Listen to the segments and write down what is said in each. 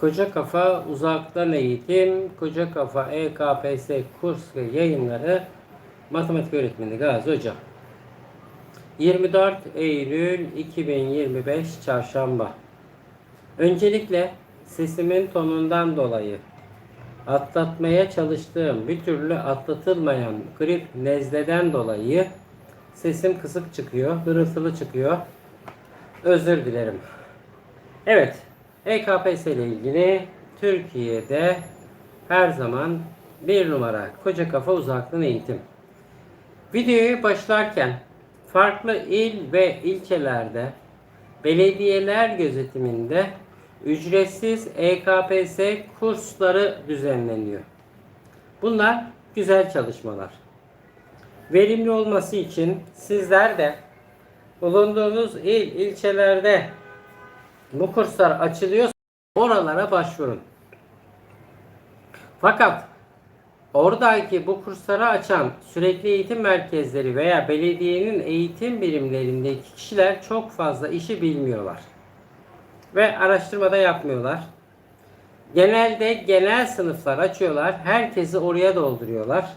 Koca Kafa Uzaktan Eğitim, Koca Kafa EKPS kurs ve yayınları Matematik Öğretmeni Gazi Hoca. 24 Eylül 2025 Çarşamba. Öncelikle sesimin tonundan dolayı atlatmaya çalıştığım bir türlü atlatılmayan grip nezleden dolayı sesim kısık çıkıyor, hırıltılı çıkıyor. Özür dilerim. Evet, EKPS ile ilgili Türkiye'de her zaman bir numara koca kafa uzaktan eğitim. Videoyu başlarken farklı il ve ilçelerde belediyeler gözetiminde ücretsiz EKPS kursları düzenleniyor. Bunlar güzel çalışmalar. Verimli olması için sizler de bulunduğunuz il, ilçelerde bu kurslar açılıyorsa oralara başvurun. Fakat oradaki bu kursları açan sürekli eğitim merkezleri veya belediyenin eğitim birimlerindeki kişiler çok fazla işi bilmiyorlar. Ve araştırmada yapmıyorlar. Genelde genel sınıflar açıyorlar. Herkesi oraya dolduruyorlar.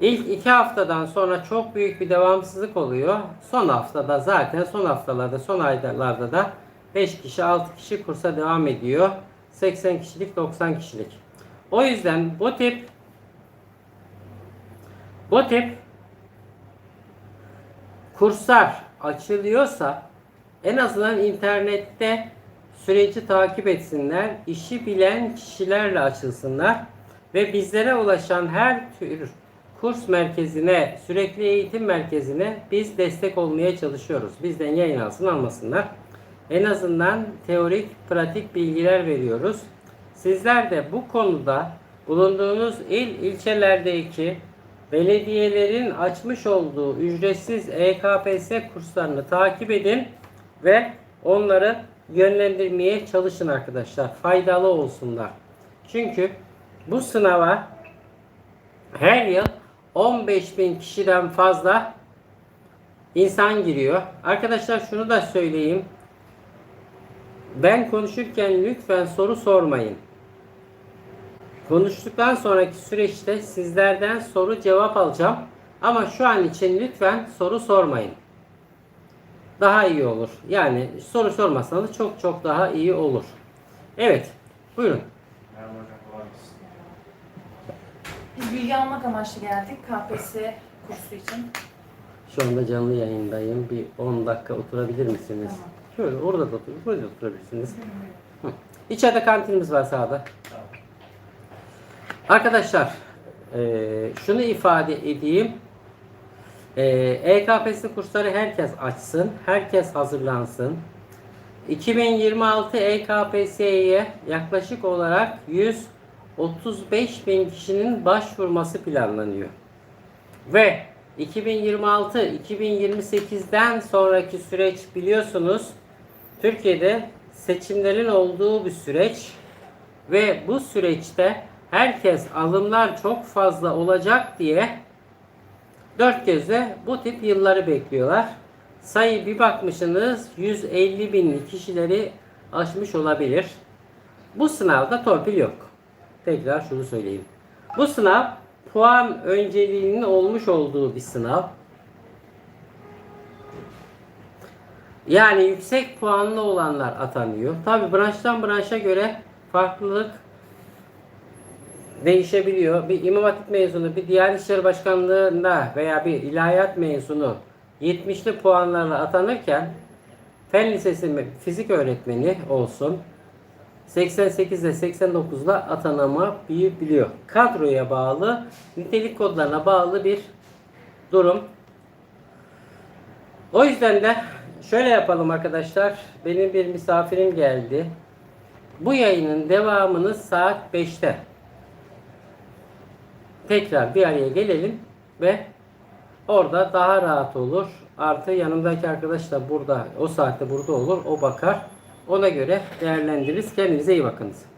İlk iki haftadan sonra çok büyük bir devamsızlık oluyor. Son haftada zaten son haftalarda son aylarda da 5 kişi 6 kişi kursa devam ediyor. 80 kişilik 90 kişilik. O yüzden bu tip bu tip kurslar açılıyorsa en azından internette süreci takip etsinler. işi bilen kişilerle açılsınlar ve bizlere ulaşan her tür kurs merkezine, sürekli eğitim merkezine biz destek olmaya çalışıyoruz. Bizden yayın alsın almasınlar. En azından teorik, pratik bilgiler veriyoruz. Sizler de bu konuda bulunduğunuz il, ilçelerdeki belediyelerin açmış olduğu ücretsiz EKPS kurslarını takip edin ve onları yönlendirmeye çalışın arkadaşlar. Faydalı olsunlar. Çünkü bu sınava her yıl 15 bin kişiden fazla insan giriyor. Arkadaşlar şunu da söyleyeyim. Ben konuşurken lütfen soru sormayın. Konuştuktan sonraki süreçte sizlerden soru cevap alacağım. Ama şu an için lütfen soru sormayın. Daha iyi olur. Yani soru sormasanız çok çok daha iyi olur. Evet. Buyurun. Merhaba hocam, kolay gelsin. Biz bilgi almak amaçlı geldik KPSS kursu için. Şu anda canlı yayındayım. Bir 10 dakika oturabilir misiniz? Tamam. Şöyle orada da otur, burada da oturabilirsiniz. Hı. İçeride kantinimiz var sağda. Arkadaşlar eee, şunu ifade edeyim. Eee EKPS kursları herkes açsın. Herkes hazırlansın. 2026 EKPS'ye yaklaşık olarak 135 bin kişinin başvurması planlanıyor. Ve 2026-2028'den sonraki süreç biliyorsunuz Türkiye'de seçimlerin olduğu bir süreç ve bu süreçte herkes alımlar çok fazla olacak diye dört gözle bu tip yılları bekliyorlar. Sayı bir bakmışsınız 150 bin kişileri aşmış olabilir. Bu sınavda torpil yok. Tekrar şunu söyleyeyim. Bu sınav puan önceliğinin olmuş olduğu bir sınav. Yani yüksek puanlı olanlar atanıyor. Tabi branştan branşa göre farklılık değişebiliyor. Bir İmam Hatip mezunu, bir Diyanet İşleri Başkanlığı'nda veya bir ilahiyat mezunu 70'li puanlarla atanırken Fen Lisesi fizik öğretmeni olsun 88 ile 89 ile atanama biliyor. Kadroya bağlı, nitelik kodlarına bağlı bir durum. O yüzden de şöyle yapalım arkadaşlar. Benim bir misafirim geldi. Bu yayının devamını saat 5'te tekrar bir araya gelelim ve orada daha rahat olur. Artı yanımdaki arkadaş da burada o saatte burada olur. O bakar. Ona göre değerlendiririz. Kendinize iyi bakınız.